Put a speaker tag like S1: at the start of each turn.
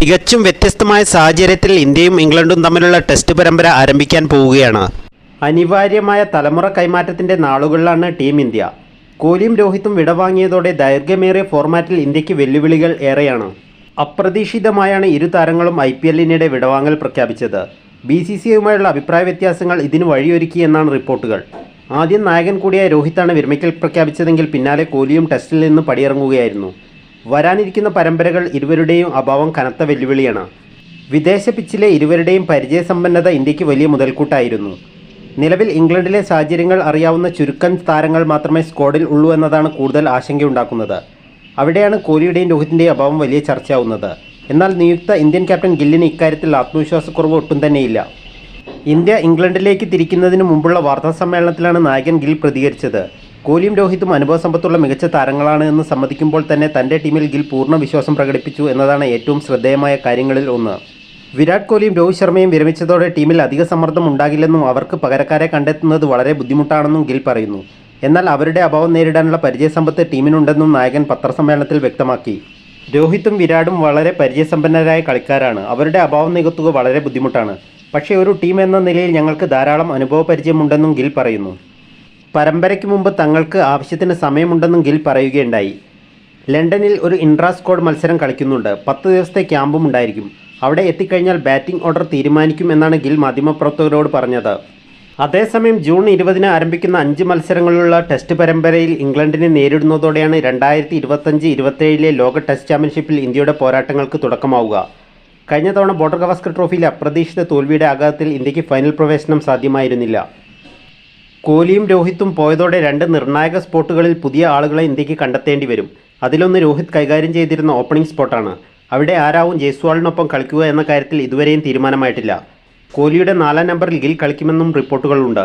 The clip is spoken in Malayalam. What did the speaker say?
S1: തികച്ചും വ്യത്യസ്തമായ സാഹചര്യത്തിൽ ഇന്ത്യയും ഇംഗ്ലണ്ടും തമ്മിലുള്ള ടെസ്റ്റ് പരമ്പര ആരംഭിക്കാൻ പോവുകയാണ്. അനിവാര്യമായ തലമുറ കൈമാറ്റത്തിന്റെ നാളുകളിലാണ് ടീം ഇന്ത്യ. കോലിയും രോഹിത്തും വിടവാങ്ങിയതോടെ ദൈർഘ്യമേറിയ ഫോർമാറ്റിൽ ഇന്ത്യയ്ക്ക് വെല്ലുവിളികൾ ഏറെയാണ്. അപ്രതീക്ഷിതമായാണ് ഇരു താരങ്ങളും ഐ പി എല്ലിനിടെ വിടവാങ്ങൽ പ്രഖ്യാപിച്ചത്. ബി സി സി ഐയുമായുള്ള അഭിപ്രായ വ്യത്യാസങ്ങൾ ഇതിന് വഴിയൊരുക്കി എന്നാണ് റിപ്പോർട്ടുകൾ. ആദ്യം നായകൻ കൂടിയായ രോഹിത്താണ് വിരമിക്കൽ പ്രഖ്യാപിച്ചതെങ്കിൽ പിന്നാലെ കോലിയും ടെസ്റ്റിൽ നിന്ന് പടിയിറങ്ങുകയായിരുന്നു. വരാനിരിക്കുന്ന പരമ്പരകൾ ഇരുവരുടെയും അഭാവം കനത്ത വെല്ലുവിളിയാണ്. വിദേശ പിച്ചിലെ ഇരുവരുടെയും പരിചയസമ്പന്നത ഇന്ത്യയ്ക്ക് വലിയ മുതൽക്കൂട്ടായിരുന്നു. നിലവിൽ ഇംഗ്ലണ്ടിലെ സാഹചര്യങ്ങൾ അറിയാവുന്ന ചുരുക്കം താരങ്ങൾ മാത്രമേ സ്ക്വാഡിൽ ഉള്ളൂ എന്നതാണ് കൂടുതൽ ആശങ്കയുണ്ടാക്കുന്നത്. അവിടെയാണ് കോഹ്ലിയുടെയും രോഹിത്തിന്റെയും അഭാവം വലിയ ചർച്ചയാവുന്നത്. എന്നാൽ നിയുക്ത ഇന്ത്യൻ ക്യാപ്റ്റൻ ഗില്ലിന് ഇക്കാര്യത്തിൽ ആത്മവിശ്വാസക്കുറവ് ഒട്ടും തന്നെയില്ല. ഇന്ത്യ ഇംഗ്ലണ്ടിലേക്ക് തിരിക്കുന്നതിന് മുമ്പുള്ള വാർത്താ സമ്മേളനത്തിലാണ് നായകൻ ഗിൽ പ്രതികരിച്ചത്. കോഹ്ലിയും രോഹിത്തും അനുഭവസമ്പത്തുള്ള മികച്ച താരങ്ങളാണ് എന്ന് സമ്മതിക്കുമ്പോൾ തന്നെ തന്റെ ടീമിൽ ഗിൽ പൂർണ വിശ്വാസം പ്രകടിപ്പിച്ചു എന്നതാണ് ഏറ്റവും ശ്രദ്ധേയമായ കാര്യങ്ങളിൽ ഒന്ന്. വിരാട് കോഹ്ലിയും രോഹിത് ശർമ്മയും വിരമിച്ചതോടെ ടീമിൽ അധിക സമ്മർദ്ദം ഉണ്ടാകില്ലെന്നും അവർക്ക് പകരക്കാരെ കണ്ടെത്തുന്നത് വളരെ ബുദ്ധിമുട്ടാണെന്നും ഗിൽ പറയുന്നു. എന്നാൽ അവരുടെ അഭാവം നേരിടാനുള്ള പരിചയസമ്പത്ത് ടീമിനുണ്ടെന്നും നായകൻ പത്രസമ്മേളനത്തിൽ വ്യക്തമാക്കി. രോഹിത്തും വിരാടും വളരെ പരിചയസമ്പന്നരായ കളിക്കാരാണ്. അവരുടെ അഭാവം നികത്തുക വളരെ ബുദ്ധിമുട്ടാണ്. പക്ഷേ ഒരു ടീം എന്ന നിലയിൽ ഞങ്ങൾക്ക് ധാരാളം അനുഭവ പരിചയമുണ്ടെന്നും ഗിൽ പറയുന്നു. പരമ്പരയ്ക്ക് മുമ്പ് തങ്ങൾക്ക് ആവശ്യത്തിന് സമയമുണ്ടെന്നും ഗിൽ പറയുകയുണ്ടായി. ലണ്ടനിൽ ഒരു ഇൻട്രാസ്കോഡ് മത്സരം കളിക്കുന്നുണ്ട്. പത്ത് ദിവസത്തെ ക്യാമ്പും ഉണ്ടായിരിക്കും. അവിടെ എത്തിക്കഴിഞ്ഞാൽ ബാറ്റിംഗ് ഓർഡർ തീരുമാനിക്കും എന്നാണ് ഗിൽ മാധ്യമപ്രവർത്തകരോട് പറഞ്ഞത്. അതേസമയം ജൂൺ ഇരുപതിന് ആരംഭിക്കുന്ന അഞ്ച് മത്സരങ്ങളുള്ള ടെസ്റ്റ് പരമ്പരയിൽ ഇംഗ്ലണ്ടിനെ നേരിടുന്നതോടെയാണ് രണ്ടായിരത്തി ഇരുപത്തഞ്ച് ഇരുപത്തേഴിലെ ലോക ടെസ്റ്റ് ചാമ്പ്യൻഷിപ്പിൽ ഇന്ത്യയുടെ പോരാട്ടങ്ങൾക്ക് തുടക്കമാവുക. കഴിഞ്ഞ തവണ ബോർഡർ ഗവാസ്കർ ട്രോഫിയിലെ അപ്രതീക്ഷിത തോൽവിയുടെ ആഘാതത്തിൽ ഇന്ത്യയ്ക്ക് ഫൈനൽ പ്രവേശനം സാധ്യമായിരുന്നില്ല. കോഹ്ലിയും രോഹിത്തും പോയതോടെ രണ്ട് നിർണായക സ്പോട്ടുകളിൽ പുതിയ ആളുകളെ ഇന്ത്യയ്ക്ക് കണ്ടെത്തേണ്ടി വരും. അതിലൊന്ന് രോഹിത് കൈകാര്യം ചെയ്തിരുന്ന ഓപ്പണിംഗ് സ്പോട്ടാണ് അവിടെ ആരാവും ജയ്സ്വാളിനൊപ്പം കളിക്കുക എന്ന കാര്യത്തിൽ ഇതുവരെയും തീരുമാനമായിട്ടില്ല. കോഹ്ലിയുടെ നാലാം നമ്പറിൽ ഗിൽ കളിക്കുമെന്നും റിപ്പോർട്ടുകളുണ്ട്.